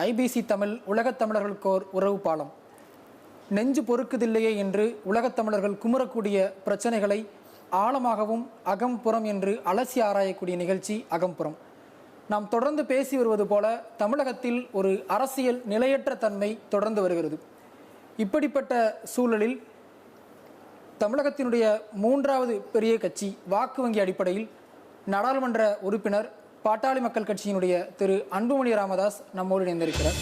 IBC Tamil உலகத் தமிழர்களுக்கோர் உறவு பாலம். நெஞ்சு பொறுக்குதில்லையே என்று உலகத் தமிழர்கள் குமுறக்கூடிய பிரச்சனைகளை ஆழமாகவும் அகம்புறம் என்று அலசி ஆராயக்கூடிய நிகழ்ச்சி அகம்புறம். நாம் தொடர்ந்து பேசி வருவது போல தமிழகத்தில் ஒரு அரசியல் நிலையற்ற தன்மை தொடர்ந்து வருகிறது. இப்படிப்பட்ட சூழலில் தமிழகத்தினுடைய மூன்றாவது பெரிய கட்சி வாக்கு வங்கி அடிப்படையில் நாடாளுமன்ற உறுப்பினர் பாட்டாளி மக்கள் கட்சியினுடைய திரு அன்புமணி ராமதாஸ் நம்மோடு இணைந்திருக்கிறார்.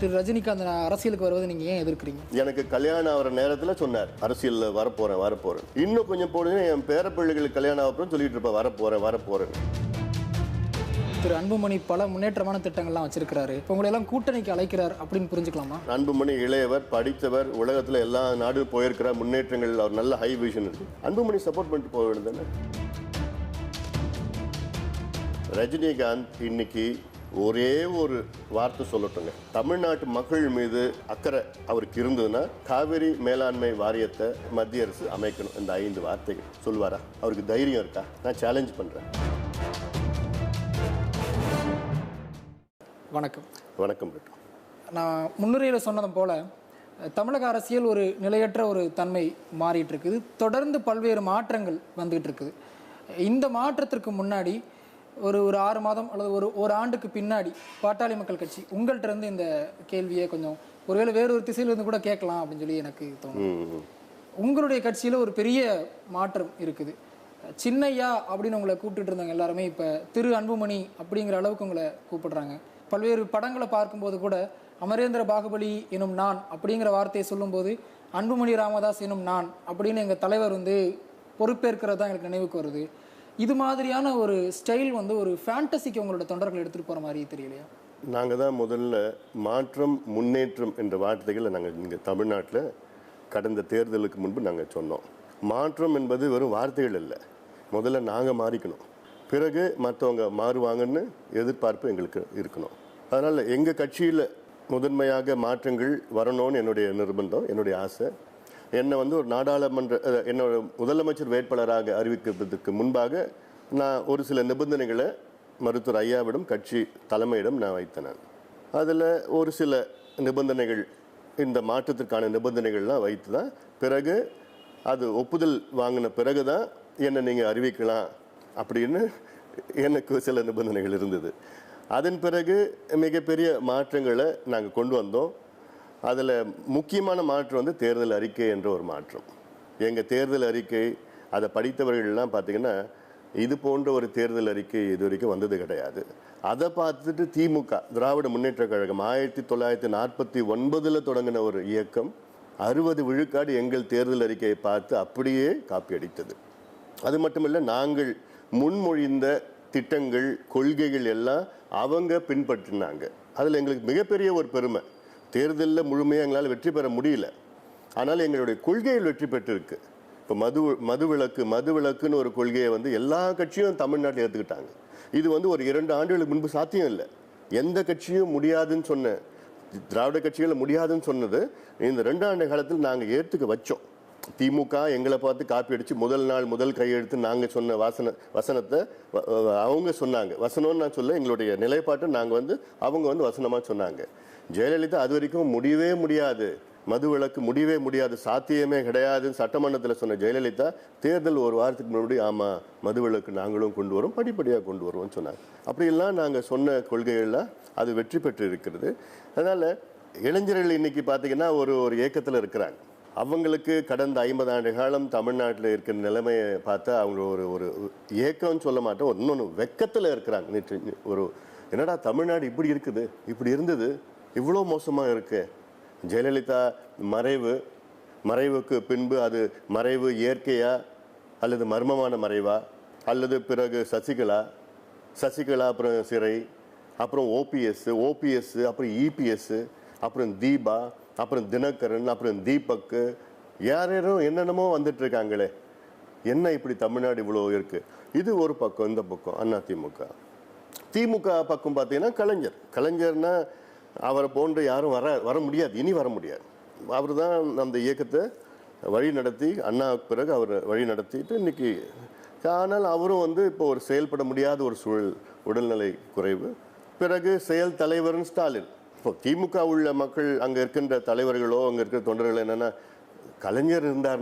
திரு ரஜினிகாந்த் அரசியலுக்கு வருவதை நீங்க ஏன் எதிர்க்கிறீங்க? எனக்கு கல்யாணம் ஆகிற நேரத்தில் சொன்னார் அரசியலில் வரப்போறேன் வரப்போறேன். இன்னும் கொஞ்சம் போடுங்க என் பேரப்பிள்ளைகளுக்கு கல்யாணம் ஆகப்புறம் சொல்லிட்டு இருப்பேன் வரப்போறேன் வரப்போறேன். திரு அன்புமணி பல முன்னேற்றமான திட்டங்கள்லாம் வச்சிருக்கிறாரு. உங்களை எல்லாம் கூட்டணிக்கு அழைக்கிறார் அப்படின்னு புரிஞ்சுக்கலாமா? அன்புமணி இளையவர் படித்தவர் உலகத்தில் எல்லா நாடு போயிருக்கிற முன்னேற்றங்கள் அவர் நல்ல ஹை விஷன் இருக்கு. அன்புமணி சப்போர்ட் பண்ணிட்டு போக வேண்டியது ரஜினிகாந்த் இன்னைக்கு ஒரே ஒரு வார்த்தை சொல்லட்டுங்க. தமிழ்நாட்டு மக்கள் மீது அக்கறை அவருக்கு இருந்ததுன்னா காவிரி மேலாண்மை வாரியத்தை மத்திய அரசு அமைக்கணும். இந்த ஐந்து வார்த்தைகள். சொல்லுவாரா? அவருக்கு தைரியம் இருக்கா? நான் சேலஞ்ச் பண்றேன். வணக்கம். வணக்கம் பிரிட்டோ நான் முன்னுரையில் சொன்னது போல தமிழக அரசியல் ஒரு நிலையற்ற ஒரு தன்மை மாறிட்டு இருக்குது. தொடர்ந்து பல்வேறு மாற்றங்கள் வந்துகிட்டு இருக்குது. இந்த மாற்றத்திற்கு முன்னாடி ஒரு ஒரு ஆறு மாதம் அல்லது ஒரு ஒரு ஆண்டுக்கு பின்னாடி பாட்டாளி மக்கள் கட்சி உங்கள்கிட்ட இருந்து இந்த கேள்வியை கொஞ்சம் ஒருவேளை வேறு ஒரு திசையில இருந்து கூட கேட்கலாம் அப்படின்னு சொல்லி எனக்கு தோணும் உங்களுடைய கட்சியில் ஒரு பெரிய மாற்றம் இருக்குது. சின்னையா அப்படின்னு உங்களை கூப்பிட்டுட்டு இருந்தாங்க எல்லாருமே இப்போ திரு அன்புமணி அப்படிங்கிற அளவுக்கு உங்களை கூப்பிடுறாங்க. பல்வேறு படங்களை பார்க்கும்போது கூட அமரேந்திர பாகுபலி எனும் நான் அப்படிங்கிற வார்த்தையை சொல்லும்போது அன்புமணி ராமதாஸ் எனும் நான் அப்படின்னு எங்கள் தலைவர் வந்து பொறுப்பேற்கிறது தான் எனக்கு நினைவுக்கு வருது. இது மாதிரியான ஒரு ஸ்டைல் வந்து ஒரு ஃபேண்டசிக்கு உங்களோட தொண்டர்கள் எடுத்துகிட்டு போகிற மாதிரி தெரியலையா? நாங்கள் தான் முதல்ல மாற்றம் முன்னேற்றம் என்ற வார்த்தைகளை நாங்கள் இங்கே தமிழ்நாட்டில் கடந்த தேர்தலுக்கு முன்பு நாங்கள் சொன்னோம். மாற்றம் என்பது வெறும் வார்த்தைகள் இல்லை முதல்ல நாங்கள் மாறிக்கணும். பிறகு மற்றவங்க மாறுவாங்கன்னு எதிர்பார்ப்பு எங்களுக்கு இருக்கணும். அதனால் எங்கள் கட்சியில் முதன்மையாக மாற்றங்கள் வரணும்னு என்னுடைய நிர்பந்தம் என்னுடைய ஆசை. என்னை வந்து ஒரு நாடாளுமன்ற என்னோட முதலமைச்சர் வேட்பாளராக அறிவிக்கிறதுக்கு முன்பாக நான் ஒரு சில நிபந்தனைகளை மருத்துவர் ஐயாவிடம் கட்சி தலைமையிடம் நான் வைத்தேன். அதில் ஒரு சில நிபந்தனைகள் இந்த மாற்றத்திற்கான நிபந்தனைகள்லாம் வைத்து தான் பிறகு அது ஒப்புதல் வாங்கின பிறகு தான் என்னை நீங்கள் அறிவிக்கலாம் அப்படின்னு எனக்கு சில நிபந்தனைகள் இருந்தது. அதன் பிறகு மிகப்பெரிய மாற்றங்களை நாங்கள் கொண்டு வந்தோம். அதில் முக்கியமான மாற்றம் வந்து தேர்தல் அறிக்கை என்ற ஒரு மாற்றம். எங்கள் தேர்தல் அறிக்கை அதை படித்தவர்கள்லாம் பார்த்திங்கன்னா இது போன்ற ஒரு தேர்தல் அறிக்கை இது வரைக்கும் வந்தது கிடையாது. அதை பார்த்துட்டு திமுக திராவிட முன்னேற்ற கழகம் ஆயிரத்தி தொள்ளாயிரத்தி நாற்பத்தி ஒன்பதில் தொடங்கின ஒரு இயக்கம் அறுபது விழுக்காடு எங்கள் தேர்தல் அறிக்கையை பார்த்து அப்படியே காப்பி அடித்தது. அது மட்டுமில்லை நாங்கள் முன்மொழிந்த திட்டங்கள் கொள்கைகள் எல்லாம் அவங்க பின்பற்றினாங்க. அதில் எங்களுக்கு மிகப்பெரிய ஒரு பெருமை. தேர்தலில் முழுமையாக எங்களால் வெற்றி பெற முடியல. ஆனால் எங்களுடைய கொள்கைகள் வெற்றி பெற்றிருக்கு. இப்போ மது மது விளக்கு மது விளக்குன்னு ஒரு கொள்கையை வந்து எல்லா கட்சியும் தமிழ்நாட்டில் ஏற்றுக்கிட்டாங்க இது வந்து ஒரு இரண்டு ஆண்டுகளுக்கு முன்பு சாத்தியம் இல்லை. எந்த கட்சியும் முடியாதுன்னு சொன்ன திராவிட கட்சிகள் முடியாதுன்னு சொன்னது இந்த ரெண்டு ஆண்டு காலத்தில் நாங்கள் ஏற்றுக்க வச்சோம். திமுக எங்களை பார்த்து காப்பி அடிச்சு முதல் நாள் முதல் கையெழுத்து நாங்கள் சொன்ன வாசன வசனத்தை வ- அவங்க சொன்னாங்க. வசனம்னு நான் சொல்ல எங்களுடைய நிலைப்பாட்டை நாங்கள் வந்து அவங்க வந்து வசனமாக சொன்னாங்க. ஜெயலலிதா அது வரைக்கும் முடியவே முடியாது. மது விளக்கு முடியவே முடியாது. சாத்தியமே கிடையாதுன்னு சட்டமன்றத்தில் சொன்ன ஜெயலலிதா தேர்தல் ஒரு வாரத்துக்கு முன்னாடி ஆமாம் மது விளக்கு நாங்களும் கொண்டு வரோம் படிப்படியாக கொண்டு வருவோம்னு சொன்னாங்க. அப்படியெல்லாம் நாங்கள் சொன்ன கொள்கைகள்லாம் அது வெற்றி பெற்று இருக்கிறது. அதனால் இளைஞர்கள் இன்னைக்கு பார்த்தீங்கன்னா ஒரு ஒரு ஏக்கத்தில் இருக்கிறாங்க. அவங்களுக்கு கடந்த ஐம்பது ஆண்டு காலம் தமிழ்நாட்டில் இருக்கிற நிலைமையை பார்த்தா அவங்க ஒரு ஒரு ஏக்கம்னு சொல்ல மாட்டோம். இன்னொன்று வெக்கத்தில் இருக்கிறாங்க. ஒரு என்னடா தமிழ்நாடு இப்படி இருக்குது? இப்படி இருந்தது? இவ்வளோ மோசமாக இருக்கு. ஜெயலலிதா மறைவு மறைவுக்கு பின்பு அது மறைவு இயற்கையா? அல்லது மர்மமான மறைவா? அல்லது பிறகு சசிகலா? சசிகலா அப்புறம் சிறை அப்புறம் ஓபிஎஸ் ஓபிஎஸ் அப்புறம் இபிஎஸ் அப்புறம் தீபா அப்புறம் தினகரன் அப்புறம் தீபக்கு யார் யாரும் என்னென்னமோ வந்துட்டு இருக்காங்களே என்ன இப்படி தமிழ்நாடு இவ்வளோ இருக்கு? இது ஒரு பக்கம் இந்த பக்கம் அண்ணா திமுக. திமுக பக்கம் பார்த்தீங்கன்னா கலைஞர். கலைஞர்னா அவரை போன்று யாரும் வர வர முடியாது. இனி வர முடியாது. அவர் தான் அந்த இயக்கத்தை வழி நடத்தி அண்ணாவுக்கு பிறகு அவர் வழி நடத்திட்டு இன்னைக்கு ஆனால் அவரும் வந்து இப்போ ஒரு செயல்பட முடியாத ஒரு சூழல் உடல்நிலை குறைவு. பிறகு செயல் தலைவர்னு ஸ்டாலின். இப்போ திமுக உள்ள மக்கள் அங்கே இருக்கின்ற தலைவர்களோ அங்கே இருக்கிற தொண்டர்கள் என்னென்னா கலைஞர் இருந்தார்னா